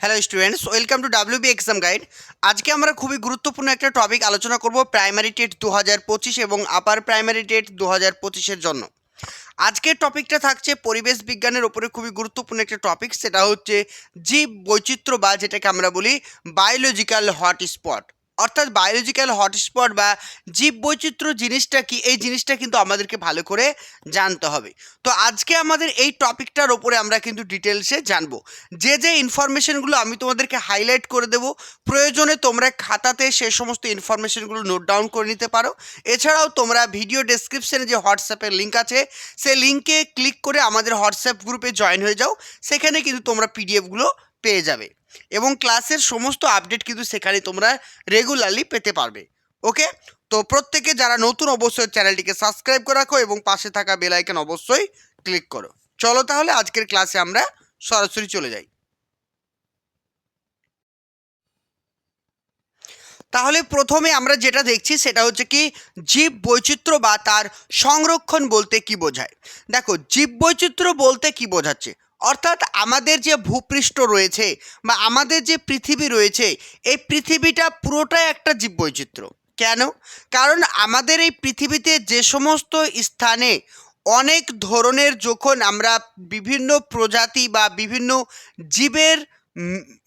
Hello students welcome to WB exam guide আজকে আমরা খুবই গুরুত্বপূর্ণ একটা টপিক আলোচনা করব প্রাইমারি টেট দু হাজার পঁচিশ এবং আপার প্রাইমারি টেট দু হাজার পঁচিশের জন্য। আজকের টপিকটা থাকছে পরিবেশ বিজ্ঞানের ওপরে খুবই গুরুত্বপূর্ণ একটা টপিক সেটা হচ্ছে জীব বৈচিত্র্য বা যেটাকে আমরা বলি বায়োলজিক্যাল হটস্পট অর্থাৎ বায়োলজিক্যাল হটস্পট বা জীব বৈচিত্র্য জিনিসটা কি? এই জিনিসটা কিন্তু আমাদেরকে ভালো করে জানতে হবে। তো আজকে আমাদের এই টপিকটার ওপরে আমরা কিন্তু ডিটেলসে জানব। যে যে ইনফরমেশনগুলো আমি তোমাদেরকে হাইলাইট করে দেব, প্রয়োজনে তোমরা খাতাতে সে সমস্ত ইনফরমেশনগুলো নোট ডাউন করে নিতে পারো। এছাড়াও তোমরা ভিডিও ডেসক্রিপশনে যে হোয়াটসঅ্যাপের লিঙ্ক আছে সেই লিঙ্কে ক্লিক করে আমাদের হোয়াটসঅ্যাপ গ্রুপে জয়েন হয়ে যাও। সেখানে কিন্তু তোমরা পিডিএফগুলো পেয়ে যাবে। এবং ক্লাসের সমস্ত আপডেট কিন্তু সেখানে তোমরা রেগুলারলি পেতে পারবে। ওকে তো প্রত্যেকে যারা নতুন অবশ্যই চ্যানেলটিকে সাবস্ক্রাইব করে রাখো এবং পাশে থাকা বেল আইকন অবশ্যই ক্লিক করো। চলো তাহলে আজকের ক্লাসে আমরা সরাসরি চলে যাই। তাহলে প্রথমে আমরা যেটা দেখছি সেটা হচ্ছে কি জীব বৈচিত্র্য বা তার সংরক্ষণ বলতে কি বোঝায়? দেখো, জীব বৈচিত্র্য বলতে কি বোঝাচ্ছে? অর্থাৎ আমাদের যে ভূপৃষ্ঠ রয়েছে বা আমাদের যে পৃথিবী রয়েছে, এই পৃথিবীটা পুরোটাই একটা জীববৈচিত্র্য। কেন? কারণ আমাদের এই পৃথিবীতে যে সমস্ত স্থানে অনেক ধরনের যখন আমরা বিভিন্ন প্রজাতি বা বিভিন্ন জীবের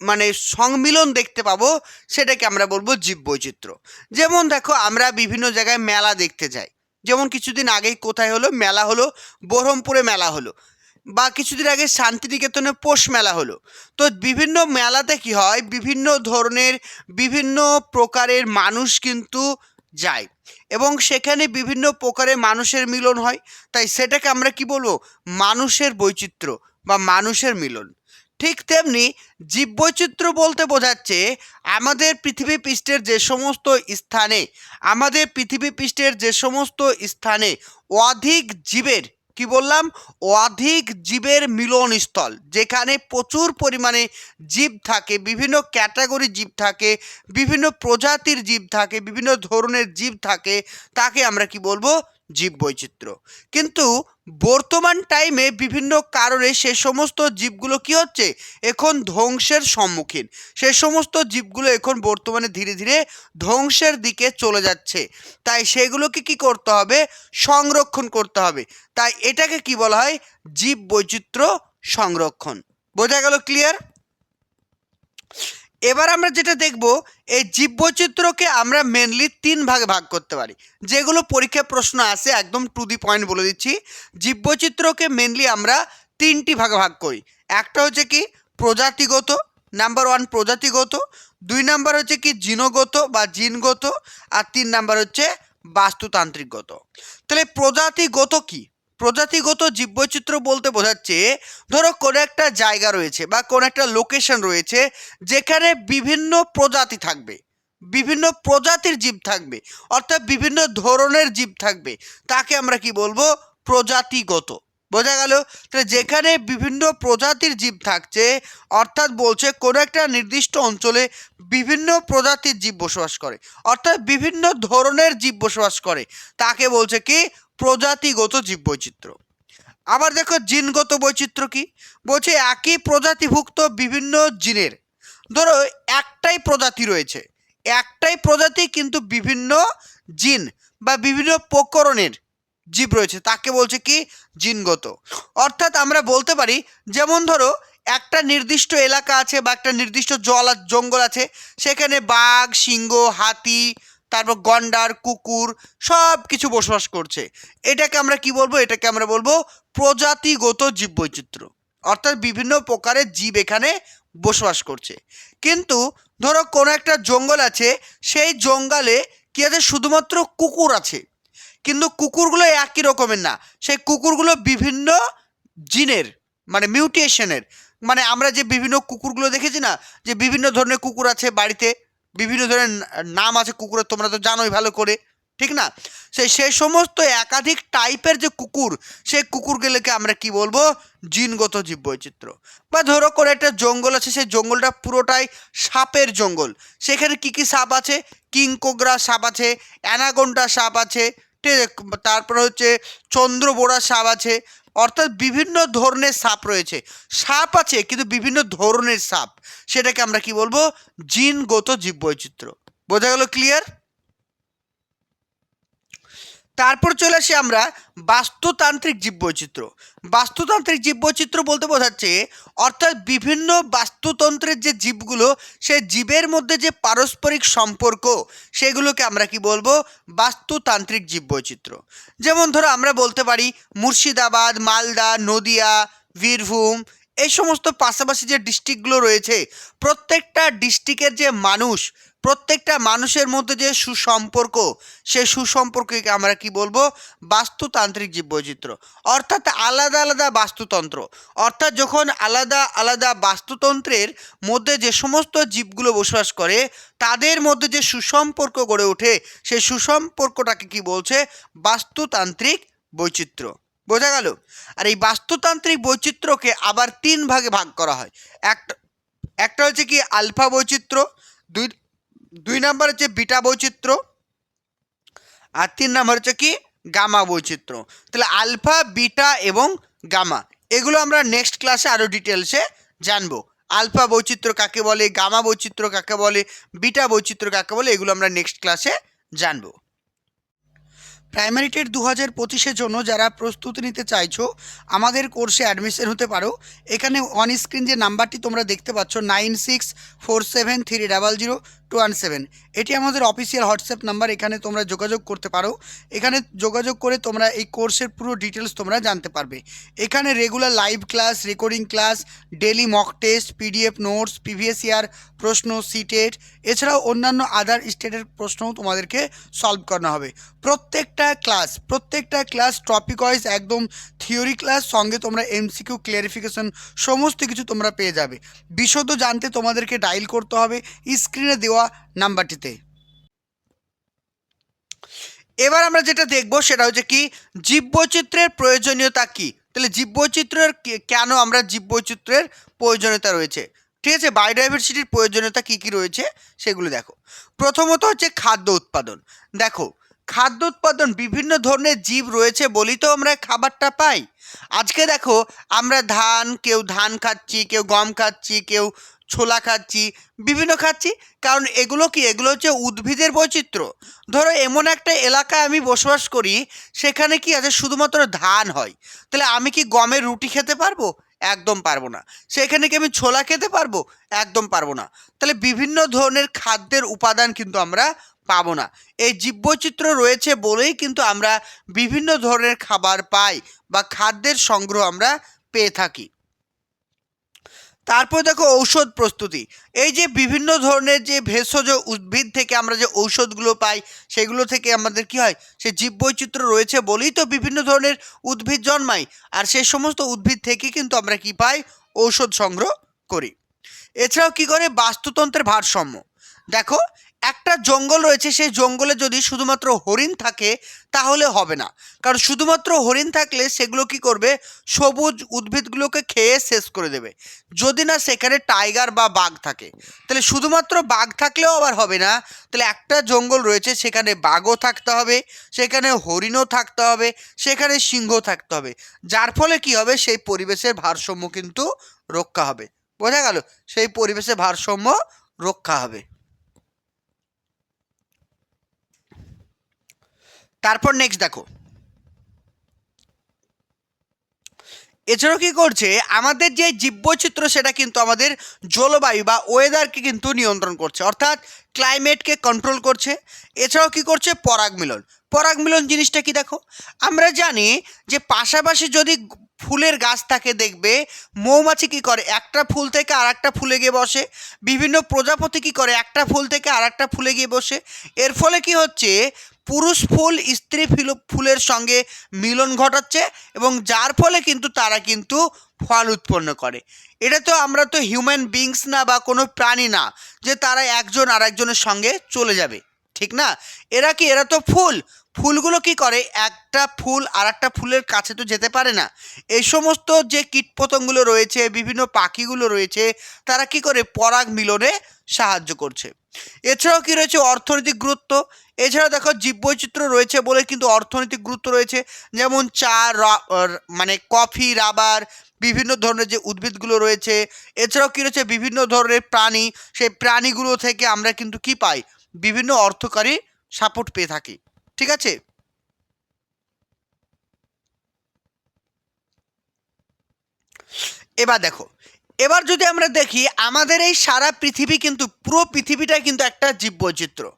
মানে সংমিলন দেখতে পাবো, সেটাকে আমরা বলব জীব বৈচিত্র্য যেমন দেখো, আমরা বিভিন্ন জায়গায় মেলা দেখতে যাই। যেমন কিছুদিন আগেই কোথায় হলো? মেলা হলো বহরমপুরে মেলা হলো। বা কিছুদিন আগে শান্তিনিকেতনে পৌষ মেলা হলো। তো বিভিন্ন মেলাতে কি হয়? বিভিন্ন ধরনের, বিভিন্ন প্রকারের মানুষ কিন্তু যায় এবং সেখানে বিভিন্ন প্রকারের মানুষের মিলন হয়। তাই সেটাকে আমরা কি বলব? মানুষের বৈচিত্র্য বা মানুষের মিলন। ঠিক তেমনি জীববৈচিত্র্য বলতে বোঝাচ্ছে আমাদের পৃথিবী পৃষ্ঠের যে সমস্ত স্থানে, আমাদের পৃথিবী পৃষ্ঠের যে সমস্ত স্থানে অধিক জীবের কি বললাম? অধিক জীবের মিলনস্থল, যেখানে প্রচুর পরিমাণে জীব থাকে, বিভিন্ন ক্যাটাগরি জীব থাকে, বিভিন্ন প্রজাতির জীব থাকে, বিভিন্ন ধরনের জীব থাকে, তাকে আমরা কি বলব? জীব বৈচিত্র্য কিন্তু বর্তমান টাইমে বিভিন্ন কারণে সে সমস্ত জীবগুলো কি হচ্ছে? এখন ধ্বংসের সম্মুখীন। সে সমস্ত জীবগুলো এখন বর্তমানে ধীরে ধীরে ধ্বংসের দিকে চলে যাচ্ছে। তাই সেগুলোকে কি করতে হবে? সংরক্ষণ করতে হবে। তাই এটাকে কি বলা হয়? জীব বৈচিত্র্য সংরক্ষণ। বোঝা গেল ক্লিয়ার এবার আমরা যেটা দেখব, এই জীববৈচিত্র্যকে আমরা মেনলি তিন ভাগে ভাগ করতে পারি। যেগুলো পরীক্ষায় প্রশ্ন আসে, একদম টু দি পয়েন্ট বলে দিচ্ছি। জীববৈচিত্র্যকে মেনলি আমরা তিনটি ভাগে ভাগ করি। একটা হচ্ছে কি, প্রজাতিগত নাম্বার ওয়ান প্রজাতিগত, দুই নাম্বার হচ্ছে কি, জিনগত বা জিনগত, আর তিন নাম্বার হচ্ছে বাস্তুতান্ত্রিকগত। তাহলে প্রজাতিগত কি? প্রজাতিগত জীববৈচিত্র্য বলতে বোঝাচ্ছে, ধরো কোনো একটা জায়গা রয়েছে বা কোনো একটা লোকেশন রয়েছে যেখানে বিভিন্ন প্রজাতি থাকবে, বিভিন্ন প্রজাতির জীব থাকবে, অর্থাৎ বিভিন্ন ধরনের জীব থাকবে। তাকে আমরা কি বলব? প্রজাতিগত। বোঝা গেল, তাহলে যেখানে বিভিন্ন প্রজাতির জীব থাকছে, অর্থাৎ বলছে কোনো একটা নির্দিষ্ট অঞ্চলে বিভিন্ন প্রজাতির জীব বসবাস করে, অর্থাৎ বিভিন্ন ধরনের জীব বসবাস করে, তাকে বলছে কি? প্রজাতিগত জীববৈচিত্র্য। আবার দেখো জিনগত বৈচিত্র্য কি? বলছে একই প্রজাতিভুক্ত বিভিন্ন জিনের, ধরো একটাই প্রজাতি রয়েছে, একটাই প্রজাতি কিন্তু বিভিন্ন জিন বা বিভিন্ন প্রকরণের জীব রয়েছে, তাকে বলছে কি? জিনগত। অর্থাৎ আমরা বলতে পারি, যেমন ধরো, একটা নির্দিষ্ট এলাকা আছে বা একটা নির্দিষ্ট জল জঙ্গল আছে, সেখানে বাঘ, সিংহ, হাতি, তারপর গন্ডার, কুকুর সব কিছু বসবাস করছে। এটাকে আমরা কি বলব? এটাকে আমরা বলব প্রজাতিগত জীববৈচিত্র্য। অর্থাৎ বিভিন্ন প্রকারের জীব এখানে বসবাস করছে। কিন্তু ধরো কোনো একটা জঙ্গল আছে, সেই জঙ্গলে কি আছে? শুধুমাত্র কুকুর আছে। কিন্তু কুকুরগুলো একই রকমের না। সেই কুকুরগুলো বিভিন্ন জিনের মানে মিউটেশনের মানে আমরা যে বিভিন্ন কুকুরগুলো দেখেছি না, যে বিভিন্ন ধরনের কুকুর আছে বাড়িতে, বিভিন্ন ধরনের নাম আছে কুকুরের, তোমরা তো জানোই ভালো করে, ঠিক না? সেই সেই সমস্ত একাধিক টাইপের যে কুকুর, সেই কুকুরগুলোকে আমরা কি বলব? জিনগত জীব বৈচিত্র্য বা ধরো করে একটা জঙ্গল আছে, সেই জঙ্গলটা পুরোটাই সাপের জঙ্গল। সেখানে কি কি সাপ আছে? কিংকোগরা সাপ আছে অ্যানাগোন্ডা সাপ আছে তারপরে হচ্ছে চন্দ্রবোড়া সাপ আছে। অর্থাৎ বিভিন্ন ধরনের সাপ রয়েছে। সাপ আছে, কিন্তু বিভিন্ন ধরনের সাপ। সেটাকে আমরা কি বলব? জিনগত জীববৈচিত্র্য। বোঝা গেল ক্লিয়ার তারপর চলে আসি আমরা বাস্তুতান্ত্রিক জীববৈচিত্র্য। বাস্তুতান্ত্রিক জীববৈচিত্র্য বলতে বোঝাচ্ছে, অর্থাৎ বিভিন্ন বাস্তুতন্ত্রের যে জীবগুলো সেই জীবের মধ্যে যে পারস্পরিক সম্পর্ক, সেগুলোকে আমরা কি বলব? বাস্তুতান্ত্রিক জীববৈচিত্র্য। যেমন ধরো আমরা বলতে পারি, মুর্শিদাবাদ, মালদা, নদিয়া, বীরভূম, এই সমস্ত পাশাপাশি যে ডিস্ট্রিক্টগুলো রয়েছে, প্রত্যেকটা ডিস্ট্রিক্টের যে মানুষ প্রত্যেকটা মানুষের মধ্যে যে সুসম্পর্ক, সে সুসম্পর্ককে আমরা কি বলব? বাস্তুতান্ত্রিক জীব জীববৈচিত্র্য। অর্থাৎ আলাদা আলাদা বাস্তুতন্ত্র। অর্থাৎ যখন আলাদা আলাদা বাস্তুতন্ত্রের মধ্যে যে সমস্ত জীবগুলো বসবাস করে, তাদের মধ্যে যে সুসম্পর্ক গড়ে ওঠে, সেই সুসম্পর্কটাকে কি বলছে? বাস্তুতান্ত্রিক বৈচিত্র্য। বোঝা গেল? আর এই বাস্তুতান্ত্রিক বৈচিত্র্যকে আবার তিন ভাগে ভাগ করা হয়। একটা একটা হচ্ছে কি আলফা বৈচিত্র্য, দুই দুই নাম্বার হচ্ছে বিটা বৈচিত্র্য আর তিন নাম্বার হচ্ছে কি গামা বৈচিত্র্য। তাহলে আলফা, বিটা এবং গামা, এগুলো আমরা নেক্সট ক্লাসে আরও ডিটেলসে জানব। আলফা বৈচিত্র্য কাকে বলে, গামা বৈচিত্র্য কাকে বলে, বিটা বৈচিত্র্য কাকে বলে, এগুলো আমরা নেক্সট ক্লাসে জানব। প্রাইমারি টেট দু হাজার পঁচিশের জন্য যারা প্রস্তুতি নিতে চাইছো, আমাদের কোর্সে অ্যাডমিশন হতে পারো। এখানে অন স্ক্রিন যে নাম্বারটি তোমরা দেখতে পাচ্ছ nine six four seven three double zero two one seven এটি আমাদের অফিসিয়াল হোয়াটসঅ্যাপ নাম্বার এখানে তোমরা যোগাযোগ করতে পারো। এখানে যোগাযোগ করে তোমরা এই কোর্সের পুরো ডিটেলস তোমরা জানতে পারবে। এখানে regular live class recording class daily mock test PDF notes previous year প্রশ্ন সিটেট এছাড়াও অন্যান্য আদার স্টেটের প্রশ্নও তোমাদেরকে সলভ করানো হবে। প্রত্যেকটা ক্লাস প্রত্যেকটা ক্লাস টপিক ওয়াইজ একদম থিওরি ক্লাস সঙ্গে তোমরা এমসিকিউ ক্লিয়ারিফিকেশন সমস্ত কিছু তোমরা পেয়ে যাবে। বিশদ জানতে তোমাদেরকে ডায়াল করতে হবে। স্ক্রিনে দেওয়া নাম্বারটিতে। এবার আমরা যেটা দেখব সেটা হচ্ছে কি, জীববৈচিত্র্যের প্রয়োজনীয়তা কি? তাহলে জীববৈচিত্র্যের কেন আমরা জীববৈচিত্র্যের প্রয়োজনীয়তা রয়েছে? ঠিক আছে, বায়োডাইভার্সিটির প্রয়োজনীয়তা কি কি রয়েছে সেগুলো দেখো। প্রথমত হচ্ছে খাদ্য উৎপাদন। দেখো, খাদ্য উৎপাদন বিভিন্ন ধরনের জীব রয়েছে বলেই তো আমরা খাবারটা পাই। আজকে দেখো, আমরা ধান, কেউ ধান খাচ্ছি, কেউ গম খাচ্ছি, কেউ ছোলা খাচ্ছি, বিভিন্ন খাচ্ছি। কারণ এগুলো কি? এগুলো হচ্ছে উদ্ভিদের বৈচিত্র্য। ধরো এমন একটা এলাকায় আমি বসবাস করি, সেখানে কি আছে? শুধুমাত্র ধান হয়। তাহলে আমি কি গমের রুটি খেতে পারব? একদম পারব না। সেখানে কি আমি ছোলা খেতে পারব? একদম পারব না। তাহলে বিভিন্ন ধরনের খাদ্যের উপাদান কিন্তু আমরা পাবো না। এই জীববৈচিত্র্য রয়েছে বলেই কিন্তু আমরা বিভিন্ন ধরনের খাবার পাই বা খাদ্যের সংগ্রহ আমরা পেয়ে থাকি। তারপর দেখো ঔষধ প্রস্তুতি। এই যে বিভিন্ন ধরনের যে ভেষজ উদ্ভিদ থেকে আমরা যে ঔষধগুলো পাই, সেগুলো থেকে আমাদের কি হয়? সে জীববৈচিত্র্য রয়েছে বলেই তো বিভিন্ন ধরনের উদ্ভিদ জন্মায়। আর সেই সমস্ত উদ্ভিদ থেকে কিন্তু আমরা কি পাই? ঔষধ সংগ্রহ করি। এছাড়াও কি করে? বাস্তুতন্ত্রের ভারসাম্য। দেখো একটা জঙ্গল রয়েছে, সেই জঙ্গলে যদি শুধুমাত্র হরিণ থাকে, তাহলে হবে না। কারণ শুধুমাত্র হরিণ থাকলে সেগুলো কি করবে? সবুজ উদ্ভিদগুলোকে খেয়ে শেষ করে দেবে। যদি না সেখানে টাইগার বা বাঘ থাকে, তাহলে শুধুমাত্র বাঘ থাকলেও আবার হবে না। তাহলে একটা জঙ্গল রয়েছে, সেখানে বাঘও থাকতে হবে, সেখানে হরিণও থাকতে হবে, সেখানে সিংহ থাকতে হবে। যার ফলে কি হবে? সেই পরিবেশের ভারসাম্য কিন্তু রক্ষা হবে। বোঝা গেল? সেই পরিবেশের ভারসাম্য রক্ষা হবে। তারপর নেক্সট দেখো। এছাড়াও কি করছে? আমাদের যে জীববৈচিত্র্য, সেটা কিন্তু আমাদের জলবায়ু বা ওয়েদারকে কিন্তু নিয়ন্ত্রণ করছে। অর্থাৎ ক্লাইমেটকে কন্ট্রোল করছে। এছাড়াও কি করছে? পরাগমিলন। পরাগমিলন পরাগ মিলন জিনিসটা কি দেখো? আমরা জানি যে পাশাপাশি যদি ফুলের গাছ থাকে দেখবে। মৌমাছি কি করে? একটা ফুল থেকে আর একটা ফুলে গিয়ে বসে। বিভিন্ন প্রজাপতি কি করে? একটা ফুল থেকে আর একটা ফুলে গিয়ে বসে। এর ফলে কি হচ্ছে? পুরুষ ফুল, স্ত্রী ফিল- ফুলের সঙ্গে মিলন ঘটাচ্ছে এবং যার ফলে কিন্তু তারা কিন্তু ফল উৎপন্ন করে। এটা তো আমরা তো হিউম্যান বিংস না বা কোনো প্রাণী না, যে তারা একজন আর একজনের সঙ্গে চলে যাবে। ঠিক না? এরা কি? এরা তো ফুল। ফুলগুলো কি করে? একটা ফুল আর একটা ফুলের কাছে তো যেতে পারে না। এই সমস্ত যে কীটপতঙ্গগুলো রয়েছে, বিভিন্ন পাখিগুলো রয়েছে, তারা কি করে পরাগ মিলনে সাহায্য করছে। এছাড়াও কি রয়েছে? অর্থনৈতিক গুরুত্ব। এছাড়া দেখো, জীববৈচিত্র্য রয়েছে বলে কিন্তু অর্থনৈতিক গুরুত্ব রয়েছে। যেমন চা মানে কফি, রাবার, বিভিন্ন ধরনের যে উদ্ভিদগুলো রয়েছে। এছাড়াও কী রয়েছে? বিভিন্ন ধরনের প্রাণী। সেই প্রাণীগুলো থেকে আমরা কিন্তু কি পাই? বিভিন্ন অর্থকারী সাপোর্ট পেয়ে থাকি। ঠিক আছে? এবার দেখো, এবার যদি আমরা দেখি, আমাদের এই সারা পৃথিবী কিন্তু, পুরো পৃথিবীটাই কিন্তু একটা জীববৈচিত্র্য।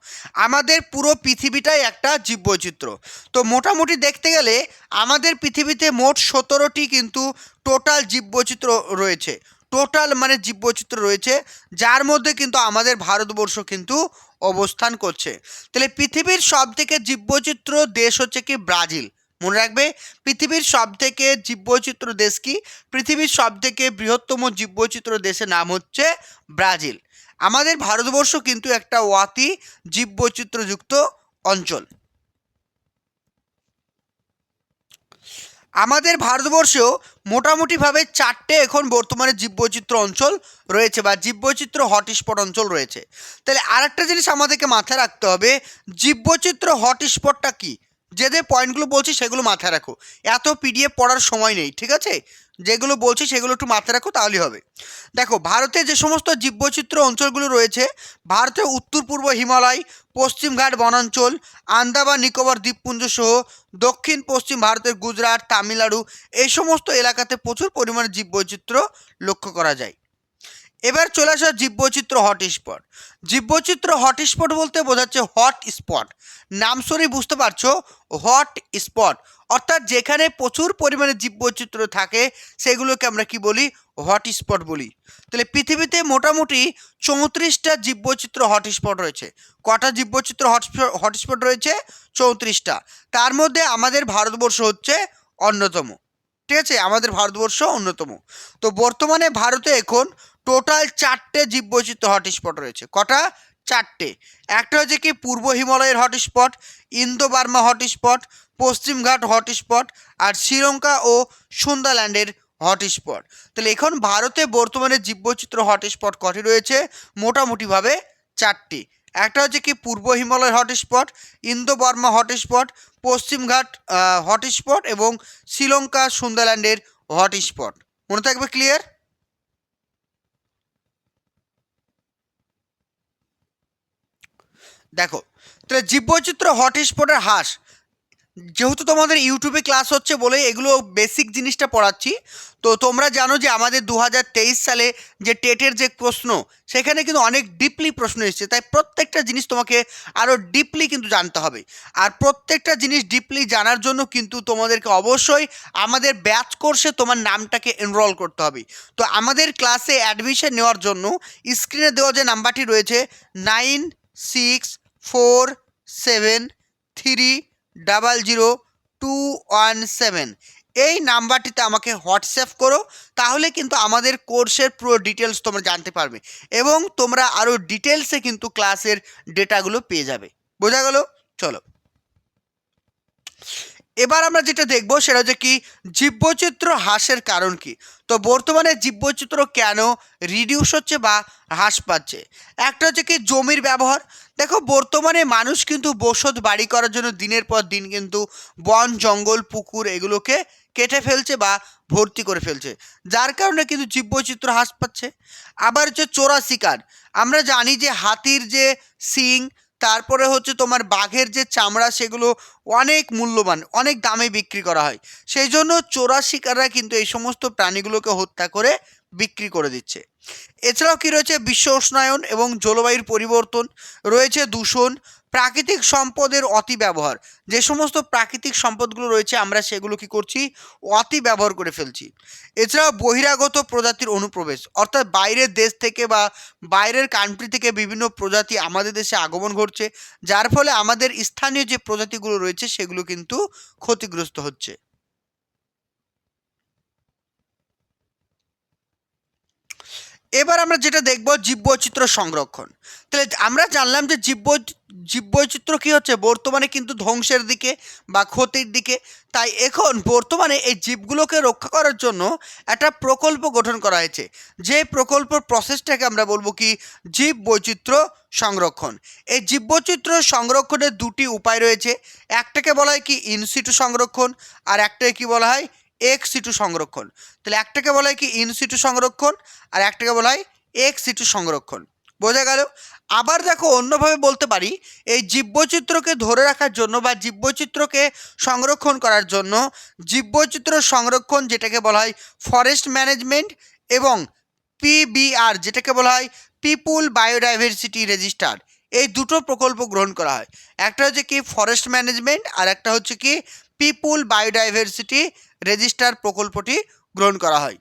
আমাদের পুরো পৃথিবীটাই একটা জীববৈচিত্র্য। তো মোটামুটি দেখতে গেলে, আমাদের পৃথিবীতে মোট সতেরোটি কিন্তু টোটাল জীববৈচিত্র্য রয়েছে। টোটাল মানে জীববৈচিত্র্য রয়েছে, যার মধ্যে কিন্তু আমাদের ভারতবর্ষ কিন্তু অবস্থান করছে। তাহলে পৃথিবীর সবথেকে জীববৈচিত্র্য দেশ হচ্ছে কি? ব্রাজিল। মনে রাখবে? পৃথিবীর সবথেকে জীববৈচিত্র্য দেশ কি? পৃথিবীর সবথেকে বৃহত্তম জীববৈচিত্র দেশের নাম হচ্ছে ব্রাজিল। আমাদের ভারতবর্ষ কিন্তু একটা অতি জীববৈচিত্র্যযুক্ত অঞ্চল। আমাদের ভারতবর্ষেও মোটামুটিভাবে চারটে এখন বর্তমানে জীববৈচিত্র্য অঞ্চল রয়েছে বা জীববৈচিত্র্য হটস্পট অঞ্চল রয়েছে। তাহলে আরেকটা জিনিস আমাদেরকে মাথায় রাখতে হবে, জীববৈচিত্র্য হটস্পটটা কি? যে যে পয়েন্টগুলো বলছি সেগুলো মাথায় রাখো। এত পিডিএফ পড়ার সময় নেই, ঠিক আছে? যেগুলো বলছি সেগুলো একটু মাথায় রাখো, তাহলেই হবে। দেখো, ভারতে যে সমস্ত জীববৈচিত্র্য অঞ্চলগুলো রয়েছে ভারতের উত্তর পূর্ব হিমালয় পশ্চিমঘাট বনাঞ্চল, আন্দামান, নিকোবর দ্বীপপুঞ্জ সহ দক্ষিণ পশ্চিম ভারতের গুজরাট, তামিলনাড়ু, এই সমস্ত এলাকাতে প্রচুর পরিমাণে জীববৈচিত্র্য লক্ষ্য করা যায়। এবার চলে আসা জীববৈচিত্র্য হটস্পট জীববৈচিত্র্য হটস্পট বলতে বোঝাচ্ছে হট স্পট নাম শুনেই বুঝতে পারছ হট স্পট অর্থাৎ যেখানে প্রচুর পরিমাণে জীববৈচিত্র্য থাকে, সেগুলোকে আমরা কি বলি? হট স্পট বলি। তাহলে পৃথিবীতে মোটামুটি চৌত্রিশটা জীববৈচিত্র্য হটস্পট রয়েছে। কটা জীববৈচিত্র্য হটস্পট হটস্পট রয়েছে? চৌত্রিশটা। তার মধ্যে আমাদের ভারতবর্ষ হচ্ছে অন্যতম। ঠিক আছে? আমাদের ভারতবর্ষ অন্যতম। তো বর্তমানে ভারতে এখন টোটাল চারটে জীববৈচিত্র্য হটস্পট রয়েছে। কটা? চারটে। একটা হচ্ছে কি, পূর্ব হিমালয়ের হটস্পট ইন্দো বার্মা হটস্পট পশ্চিমঘাট হটস্পট আর শ্রীলঙ্কা ও সুন্দাল্যান্ডের হটস্পট তাহলে এখন ভারতে বর্তমানে জীববৈচিত্র্য হটস্পট কটি রয়েছে? মোটামুটিভাবে চারটি। একটা হচ্ছে কি, পূর্ব হিমালয়ের হটস্পট ইন্দো বার্মা হটস্পট পশ্চিমঘাট হটস্পট এবং শ্রীলঙ্কা সুন্দাল্যান্ডের হটস্পট মনে থাকবে ক্লিয়ার দেখো, তাহলে জীববৈচিত্র্য হট হটস্পটের হ্রাস। যেহেতু তোমাদের ইউটিউবে ক্লাস হচ্ছে বলে এগুলো বেসিক জিনিসটা পড়াচ্ছি, তো তোমরা জানো যে আমাদের দু হাজার তেইশ সালে যে টেটের যে প্রশ্ন, সেখানে কিন্তু অনেক ডিপলি প্রশ্ন এসেছে। তাই প্রত্যেকটা জিনিস তোমাকে আরও ডিপলি কিন্তু জানতে হবে। আর প্রত্যেকটা জিনিস ডিপলি জানার জন্য কিন্তু তোমাদেরকে অবশ্যই আমাদের ব্যাচ কোর্সে তোমার নামটাকে এনরোল করতে হবে। তো আমাদের ক্লাসে অ্যাডমিশন নেওয়ার জন্য স্ক্রিনে দেওয়া যে নাম্বারটি রয়েছে nine six, four, seven, three, double zero, two, one, seven. এই নাম্বারটিতে আমাকে হোয়াটসঅ্যাপ করো, তাহলে কিন্তু আমাদের কোর্সের পুরো ডিটেলস তোমরা জানতে পারবে এবং তোমরা আরও ডিটেলসে কিন্তু ক্লাসের ডেটাগুলো পেয়ে যাবে। বোঝা গেল? চলো। এবার আমরা যেটা দেখব সেটা হচ্ছে কি, জীববৈচিত্র্য হ্রাসের কারণ কি? তো বর্তমানে জীববৈচিত্র্য কেন রিডিউস হচ্ছে বা হ্রাস পাচ্ছে? একটা হচ্ছে কি, জমির ব্যবহার। দেখো, বর্তমানে মানুষ কিন্তু বসত বাড়ি করার জন্য দিনের পর দিন কিন্তু বন, জঙ্গল, পুকুর এগুলোকে কেটে ফেলছে বা ভর্তি করে ফেলছে। যার কারণে কিন্তু জীববৈচিত্র্য হ্রাস পাচ্ছে। আবার হচ্ছে চোরা শিকার আমরা জানি যে হাতির যে শিং তারপরে হচ্ছে তোমার বাঘের যে চামড়া, সেগুলো অনেক মূল্যবান, অনেক দামে বিক্রি করা হয়। সেই জন্য চোরা শিকাররা কিন্তু এই সমস্ত প্রাণীগুলোকে হত্যা করে বিক্রি করে দিচ্ছে। এছাড়াও কী রয়েছে? বিশ্ব উষ্ণায়ন এবং জলবায়ুর পরিবর্তন, রয়েছে দূষণ প্রাকৃতিক সম্পদের অতি ব্যবহার যে সমস্ত প্রাকৃতিক সম্পদগুলো রয়েছে, আমরা সেগুলো কি করছি? অতি ব্যবহার করে ফেলছি। এছাড়াও বহিরাগত প্রজাতির অনুপ্রবেশ, অর্থাৎ বাইরের দেশ থেকে বা বাইরের কান্ট্রি থেকে বিভিন্ন প্রজাতি আমাদের দেশে আগমন ঘটছে, যার ফলে আমাদের স্থানীয় যে প্রজাতিগুলো রয়েছে, সেগুলো কিন্তু ক্ষতিগ্রস্ত হচ্ছে। এবার আমরা যেটা দেখব জীববৈচিত্র্য সংরক্ষণ। তাহলে আমরা জানলাম যে জীব জীববৈচিত্র্য কী হচ্ছে? বর্তমানে কিন্তু ধ্বংসের দিকে বা ক্ষতির দিকে। তাই এখন বর্তমানে এই জীবগুলোকে রক্ষা করার জন্য একটা প্রকল্প গঠন করা হয়েছে। যে প্রকল্প প্রসেসটাকে আমরা বলব কি? জীব বৈচিত্র্য সংরক্ষণ। এই জীববৈচিত্র্য সংরক্ষণের দুটি উপায় রয়েছে। একটাকে বলা হয় কি? ইনসিটু সংরক্ষণ, আর একটাকে কি বলা হয়? এক্স সিটু সংরক্ষণ। তাহলে একটাকে বলা হয় কি ইন সিটু সংরক্ষণ, আর একটাকে বলা হয় এক্স সিটু সংরক্ষণ। বোঝা গেল? আবার দেখো অন্যভাবে বলতে পারি, এই জীববৈচিত্র্যকে ধরে রাখার জন্য বা জীববৈচিত্র্যকে সংরক্ষণ করার জন্য জীববৈচিত্র্য সংরক্ষণ যেটাকে বলা হয় ফরেস্ট ম্যানেজমেন্ট এবং পিবিআর যেটাকে বলা হয় পিপুল বায়োডাইভার্সিটি রেজিস্টার এই দুটো প্রকল্প গ্রহণ করা হয়। একটা হচ্ছে কি ফরেস্ট ম্যানেজমেন্ট আর একটা হচ্ছে কি পিপুল বায়োডাইভার্সিটি রেজিস্টার প্রকল্পটি গ্রহণ করা হয়।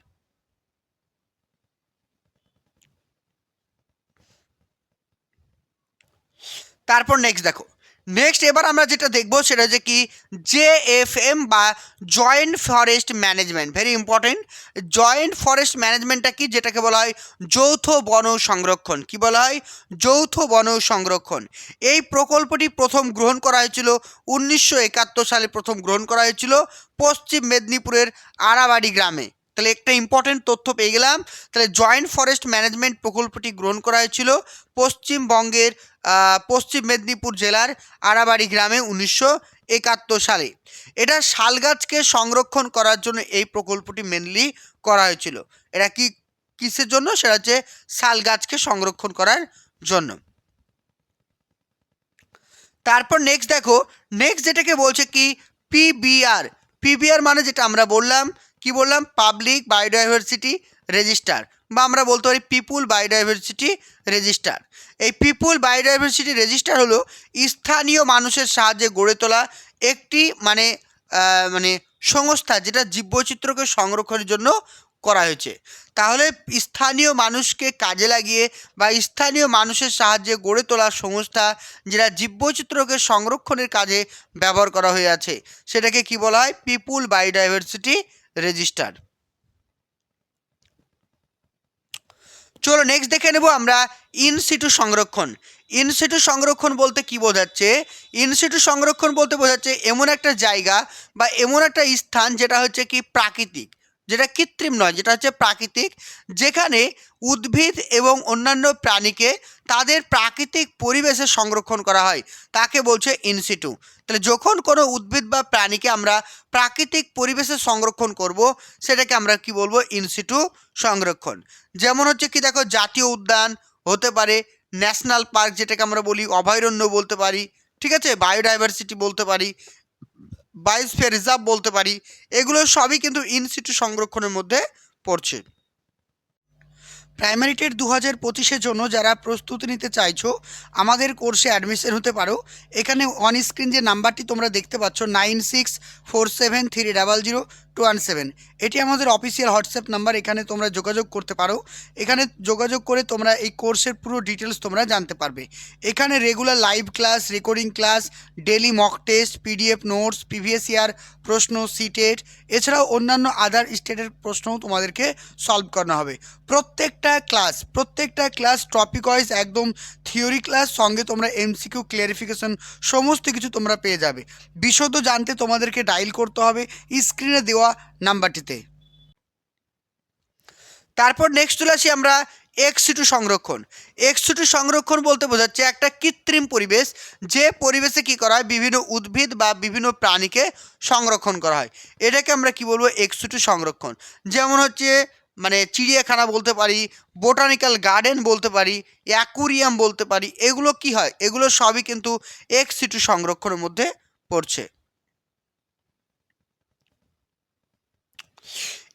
তারপর নেক্সট দেখো। নেক্সট এবার আমরা যেটা দেখব সেটা হচ্ছে কি জে এফ এম বা joint forest management very important joint forest ম্যানেজমেন্টটা কি? যেটাকে বলা হয় যৌথ বন সংরক্ষণ। কি বলা হয়? যৌথ বন সংরক্ষণ। এই প্রকল্পটি প্রথম গ্রহণ করা হয়েছিল উনিশশো একাত্তর সালে প্রথম গ্রহণ করা হয়েছিল পশ্চিম মেদিনীপুরের আড়াবাড়ি গ্রামে। তাহলে একটা ইম্পর্টেন্ট তথ্য পেয়ে গেলাম। তাহলে জয়েন্ট ফরেস্ট ম্যানেজমেন্ট প্রকল্পটি গ্রহণ করা হয়েছিল পশ্চিমবঙ্গের পশ্চিম মেদিনীপুর জেলার আড়াবাড়ি গ্রামে উনিশশো একাত্তর সালে। এটা শালগাছকে সংরক্ষণ করার জন্য এই প্রকল্পটি মেনলি করা হয়েছিল। এটা কি কিসের জন্য? সেটা হচ্ছে শাল গাছকে সংরক্ষণ করার জন্য। তারপর নেক্সট দেখো নেক্সট যেটাকে বলছে কি? পিবিআর পিবিআর মানে যেটা আমরা বললাম, কি বললাম? পাবলিক বায়োডাইভার্সিটি রেজিস্টার বা আমরা বলতে পারি পিপুল বায়োডাইভার্সিটি রেজিস্টার এই পিপুল বায়োডাইভার্সিটি রেজিস্টার হলো স্থানীয় মানুষের সাহায্যে গড়ে তোলা একটি মানে মানে সংস্থা যেটা জীববৈচিত্র্যকে সংরক্ষণের জন্য করা হয়েছে। তাহলে স্থানীয় মানুষকে কাজে লাগিয়ে বা স্থানীয় মানুষের সাহায্যে গড়ে তোলা সংস্থা যেটা জীববৈচিত্র্যকে সংরক্ষণের কাজে ব্যবহার করা হয়ে আছে, সেটাকে কি বলা হয়? পিপুল বায়োডাইভার্সিটি রেজিস্টার চলো নেক্সট দেখে নেব আমরা ইনসিটু সংরক্ষণ। ইনসিটু সংরক্ষণ বলতে কি বোঝাচ্ছে? ইনসিটু সংরক্ষণ বলতে বোঝাচ্ছে এমন একটা জায়গা বা এমন একটা স্থান যেটা হচ্ছে কি প্রাকৃতিক। যেটা কৃত্রিম নয়, যেটা হচ্ছে প্রাকৃতিক, যেখানে উদ্ভিদ এবং অন্যান্য প্রাণীকে তাদের প্রাকৃতিক পরিবেশে সংরক্ষণ করা হয়, তাকে বলছে ইনসিটু তাহলে যখন কোনো উদ্ভিদ বা প্রাণীকে আমরা প্রাকৃতিক পরিবেশে সংরক্ষণ করব, সেটাকে আমরা কি বলব? ইনসিটু সংরক্ষণ। যেমন হচ্ছে কি দেখো, জাতীয় উদ্যান হতে পারে ন্যাশনাল পার্ক যেটাকে আমরা বলি, অভয়ারণ্য বলতে পারি, ঠিক আছে? বায়োডাইভার্সিটি বলতে পারি বায়োস্ফিয়ার রিজার্ভ বলতে পারি, এগুলো সবই কিন্তু ইনসিটু সংরক্ষণের মধ্যে পড়ছে। প্রাইমারি টেট দু হাজার পঁচিশের জন্য যারা প্রস্তুতি নিতে চাইছো, আমাদের কোর্সে অ্যাডমিশন হতে পারো। এখানে অন স্ক্রিন যে নাম্বারটি তোমরা দেখতে পাচ্ছ nine six four seven three double zero two one seven এটি আমাদের অফিসিয়াল হোয়াটসঅ্যাপ নাম্বার এখানে তোমরা যোগাযোগ করতে পারো। এখানে যোগাযোগ করে তোমরা এই কোর্সের পুরো ডিটেলস তোমরা জানতে পারবে। এখানে regular live class recording class daily mock test PDF notes previous year প্রশ্ন সিটেট এছাড়াও অন্যান্য আদার স্টেটের প্রশ্নও তোমাদেরকে সলভ করানো হবে। প্রত্যেকটা ক্লাস প্রত্যেকটা ক্লাস টপিক ওয়াইজ একদম থিওরি ক্লাস সঙ্গে তোমরা এমসিকিউ ক্লিয়ারিফিকেশন সমস্ত কিছু তোমরা পেয়ে যাবে। বিশদ জানতে তোমাদেরকে ডাইল করতে হবে। স্ক্রিনে দেওয়া নাম্বারটিতে। তারপর নেক্সট চলে আসি আমরা এক্সিটু সংরক্ষণ। এক্সিটু সংরক্ষণ বলতে বোঝাচ্ছে একটা কৃত্রিম পরিবেশ যে পরিবেশে কি করা হয়? বিভিন্ন উদ্ভিদ বা বিভিন্ন প্রাণীকে সংরক্ষণ করা হয়। এটাকে আমরা কি বলব? এক্সিটু সংরক্ষণ। যেমন হচ্ছে মানে চিড়িয়াখানা বলতে পারি বোটানিক্যাল গার্ডেন বলতে পারি অ্যাকুরিয়াম বলতে পারি, এগুলো কি হয়? এগুলো সবই কিন্তু এক্সিটু সংরক্ষণের মধ্যে পড়ছে।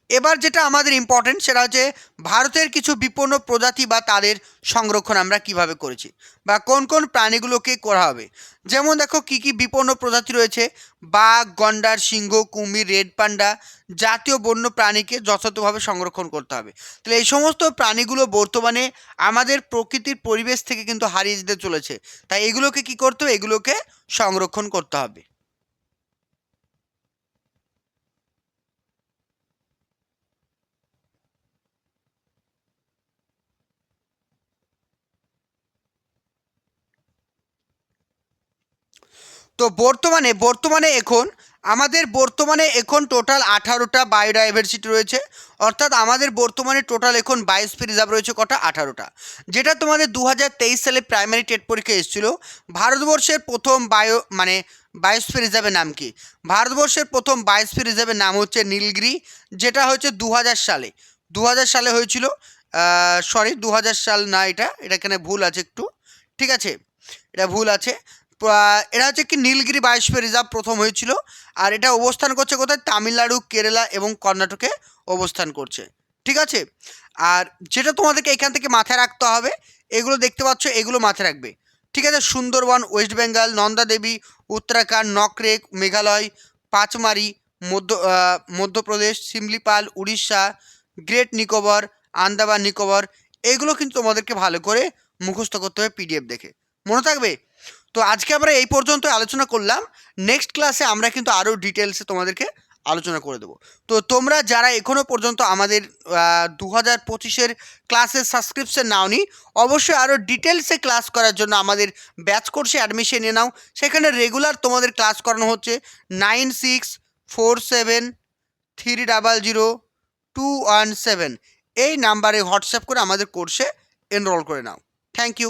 এবার যেটা আমাদের ইম্পর্টেন্ট সেটা হচ্ছে ভারতের কিছু বিপন্ন প্রজাতি বা তাদের সংরক্ষণ আমরা কীভাবে করেছি বা কোন কোন প্রাণীগুলোকে করা হবে। যেমন দেখো কি কি বিপন্ন প্রজাতি রয়েছে। বাঘ, গন্ডার, সিংহ, কুমির, রেড পান্ডা জাতীয় বন্য প্রাণীকে যথাযথভাবে সংরক্ষণ করতে হবে। তাহলে এই সমস্ত প্রাণীগুলো বর্তমানে আমাদের প্রকৃতির পরিবেশ থেকে কিন্তু হারিয়ে যেতে চলেছে। তাই এগুলোকে কি করতে হবে? এগুলোকে সংরক্ষণ করতে হবে। তো বর্তমানে বর্তমানে এখন, আমাদের বর্তমানে এখন টোটাল আঠারোটা বায়োডাইভার্সিটি রয়েছে। অর্থাৎ আমাদের বর্তমানে টোটাল এখন বায়োস্ফিয়ার রিজার্ভ রয়েছে কটা? আঠারোটা। যেটা তোমাদের দু হাজার তেইশ সালে প্রাইমারি টেট পরীক্ষা এসেছিল, ভারতবর্ষের প্রথম বায়ো মানে বায়োস্ফিয়ার রিজার্ভের নাম কি? ভারতবর্ষের প্রথম বায়োস্ফিয়ার রিজার্ভের নাম হচ্ছে নীলগিরি, যেটা হয়েছে দু সালে। দু হাজার সালে হয়েছিল সরি দু হাজার সাল না এটা এটা এখানে ভুল আছে একটু। ঠিক আছে? এটা ভুল আছে। এটা হচ্ছে কি নীলগিরি বায়োস্ফিয়ার রিজার্ভ প্রথম হয়েছিল। আর এটা অবস্থান করছে কোথায়? তামিলনাড়ু, কেরালা এবং কর্ণাটকে অবস্থান করছে। ঠিক আছে? আর যেটা তোমাদেরকে এখান থেকে মাথায় রাখতে হবে, এগুলো দেখতে পাচ্ছ, এগুলো মাথায় রাখবে। ঠিক আছে? সুন্দরবন, ওয়েস্ট বেঙ্গল নন্দাদেবী উত্তরাখণ্ড, নকরেক, মেঘালয়, পাঁচমারি, মধ্য মধ্যপ্রদেশ, সিমলিপাল, উড়িষ্যা, গ্রেট নিকোবর, আন্দামান নিকোবর, এগুলো কিন্তু তোমাদেরকে ভালো করে মুখস্থ করতে হবে পিডিএফ দেখে। মনে থাকবে? তো আজকে আমরা এই পর্যন্ত আলোচনা করলাম। নেক্সট ক্লাসে আমরা কিন্তু আরও ডিটেলসে তোমাদেরকে আলোচনা করে দেবো। তো তোমরা যারা এখনও পর্যন্ত আমাদের দু হাজার পঁচিশের ক্লাসের সাবস্ক্রিপশন নাওনি, অবশ্যই আরও ডিটেলসে ক্লাস করার জন্য আমাদের ব্যাচ কোর্সে অ্যাডমিশন নিয়ে নাও। সেখানে রেগুলার তোমাদের ক্লাস করানো হচ্ছে nine six four seven three double zero two one seven এই নাম্বারে হোয়াটসঅ্যাপ করে আমাদের কোর্সে এনরোল করে নাও। Thank you